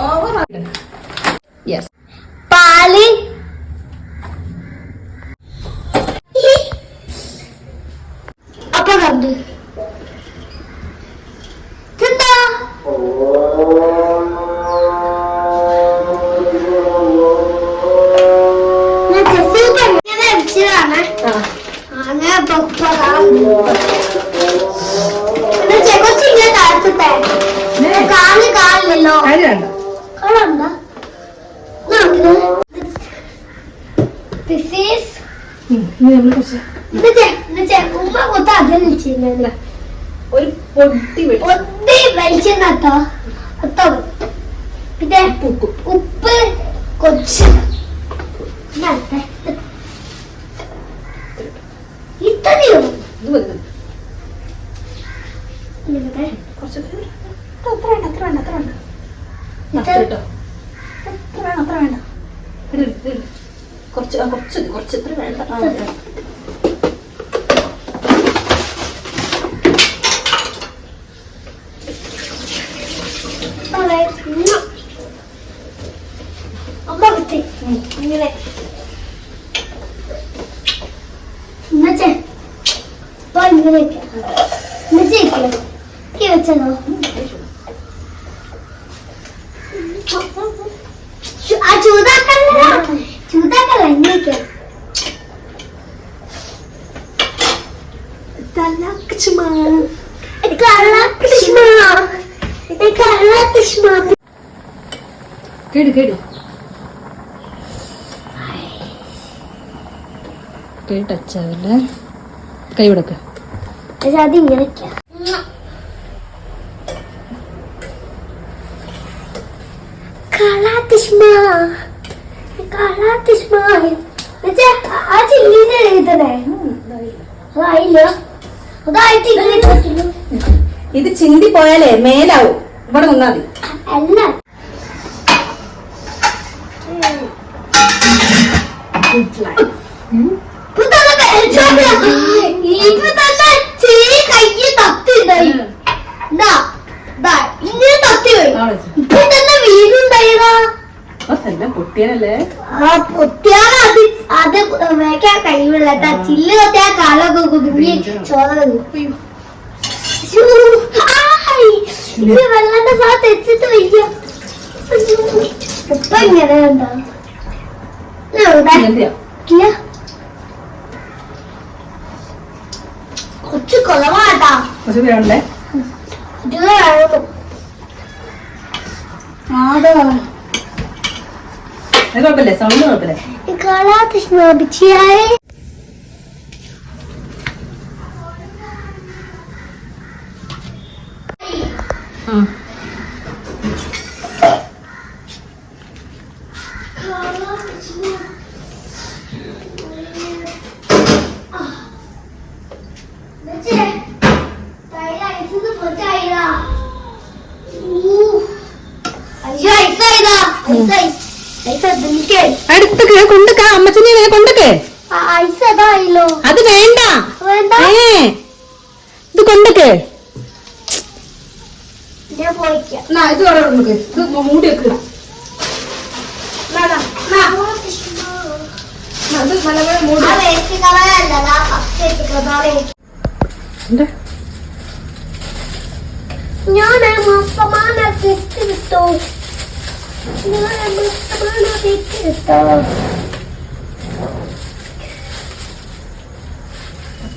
Over yes പാൽ അപ്പൊ കണ്ട് അങ്ങനെ ഒരു പൊട്ടി വെട്ടി ഒത്തി വെളിച്ചെണ്ണട്ടോ ഒത്തോ പിന്നെ ഉപ്പ്. കൊച്ച്. ഇത്രയോ? അത്ര വേണ്ട അത്ര വേണ്ട അത്ര വേണ്ട. കേട്ടോ. അത്ര വേണ്ട അത്ര വേണ്ട. കുറച്ച് ആ, കുറച്ച് മതി, കുറച്ച്. ഇത്ര വേണ്ട. ആ, അതെ. അവിടെ ഉമ്മ. അമ്മ കുത്തി ഇങ്ങനെ. എന്നുവെച്ചേ ഇപ്പൊ ഇങ്ങനെയൊക്കെ എന്നുവെച്ചേക്കോ ഈ കേട് കേട്. കൈ ടച്ച് ആവില്ലേ? കൈ കൊടുക്ക. പക്ഷെ അത് ഇങ്ങനെ കലാതിഷ്മ കലാതിഷ്മ ആ ചില്ലിനെ എഴുതണേ അതായില്ല. അതായിട്ട് ഇങ്ങനെ പറ്റുള്ളൂ ഇത് ചിന്തി പോയാലേ മേലാവും. ഇവിടെ നിന്നാ മതി. അല്ല. ഇപ്പൊ പൊട്ടിയാലല്ലേ? ആ പൊട്ടിയാൽ അത്. അത് വേക്കാൻ കഴിവില്ല ചില്ല് കൊത്തിയാ കാലൊക്കെ കുടുങ്ങി ചോര നിൽക്കും ഇത് വെള്ളന്റെ ഭാഗത്ത് എത്തിട്ട് വയ്യ. ഇപ്പൊ ഇങ്ങനെ ഉണ്ടോ എവിടെ എന്തിയാ ഇല്ല. കൊച്ചു പേരുണ്ടേ ആടാ. കുഴപ്പമില്ലേ സൗണ്ട് കുഴപ്പമില്ല. ഐസ് ഐസ് ഐസ് ആ. അടുത്തൊക്കെ കൊണ്ടൊക്കെ അമ്മച്ചനെ കൊണ്ടൊക്കെ. അത് വേണ്ട. ഏ ഇത് കൊണ്ടൊക്കെ. ഞാൻ ഇത് മൂടി വെക്ക്. അത് നല്ലപോലെ മൂടി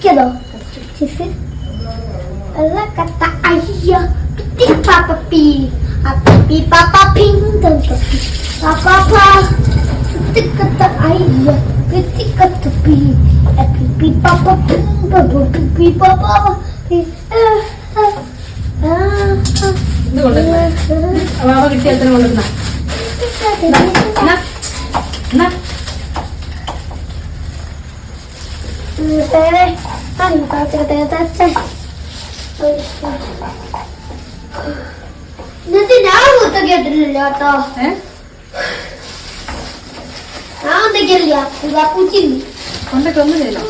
Gitu. Sisi. Allah kata ayah ketik papa pi. Apa pi papa ping dan tepi. Papa apa? Ketik kata ayah ketik kata pi. Epi pi papa ping papa pi pi papa pi. Eh eh. Ah. Apa apa kecil terlalu nak. എന്നിട്ട് ഞാൻ കുത്ത കേട്ടിട്ടില്ല കേട്ടോ ഞാൻ എന്തൊക്കെയല്ല പൂച്ചില്ല കൊണ്ടൊക്കെ ഒന്നും ചെയ്യല്ലോ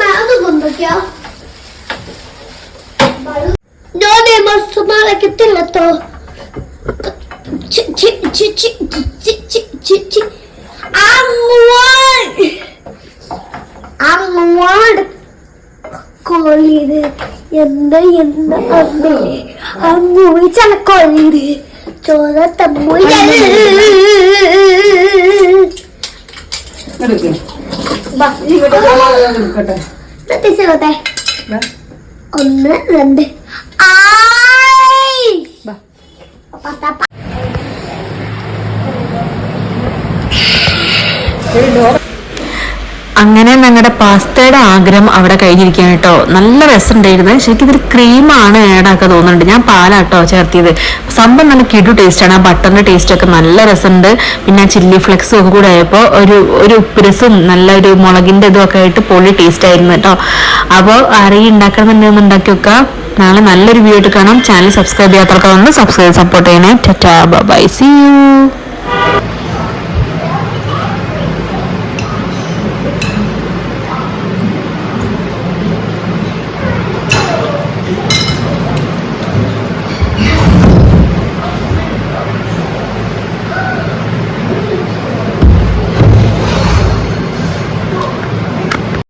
അങ്ങോട്ട് കൊള്ളിയത് എന്താ എന്താ അമ്മേ അങ്ങോട്ട് ചല കൊള്ളിയത് ചോര തമ്മൂല ഒന്ന് രണ്ട് ആയ് ബാ. പത്തപ്പ ഒരു ഡോർ അങ്ങനെ ഞങ്ങളുടെ പാസ്തയുടെ ആഗ്രഹം അവിടെ കഴിഞ്ഞിരിക്കുകയാണ് കേട്ടോ. നല്ല രസമുണ്ടായിരുന്നു. ശരിക്കും ഇതിൽ ക്രീമാണ് ഏടാക്കാൻ തോന്നുന്നുണ്ട്. ഞാൻ പാലാട്ടോ ചേർത്തിയത്. സംഭവം നല്ല കിടു ടേസ്റ്റാണ് ആ ബട്ടറിന്റെ ടേസ്റ്റൊക്കെ നല്ല രസമുണ്ട്. പിന്നെ ചില്ലി ഫ്ലെക്സും ഒക്കെ കൂടെ ആയപ്പോൾ ഒരു ഒരു ഉപ്പുരസും നല്ലൊരു മുളകിന്റെ ഇതും ഒക്കെ ആയിട്ട് പൊളി ടേസ്റ്റ് ആയിരുന്നു കേട്ടോ. അപ്പോൾ ആരെയും ഉണ്ടാക്കണമെന്നുണ്ടെങ്കിൽ ഉണ്ടാക്കി വെക്കാം. നാളെ നല്ലൊരു വീഡിയോ ആയിട്ട് കാണാം. ചാനൽ സബ്സ്ക്രൈബ് ചെയ്യാത്തവർക്ക് ഒന്ന് സബ്സ്ക്രൈബ് സപ്പോർട്ട് ചെയ്യണേ ബൈ സി യു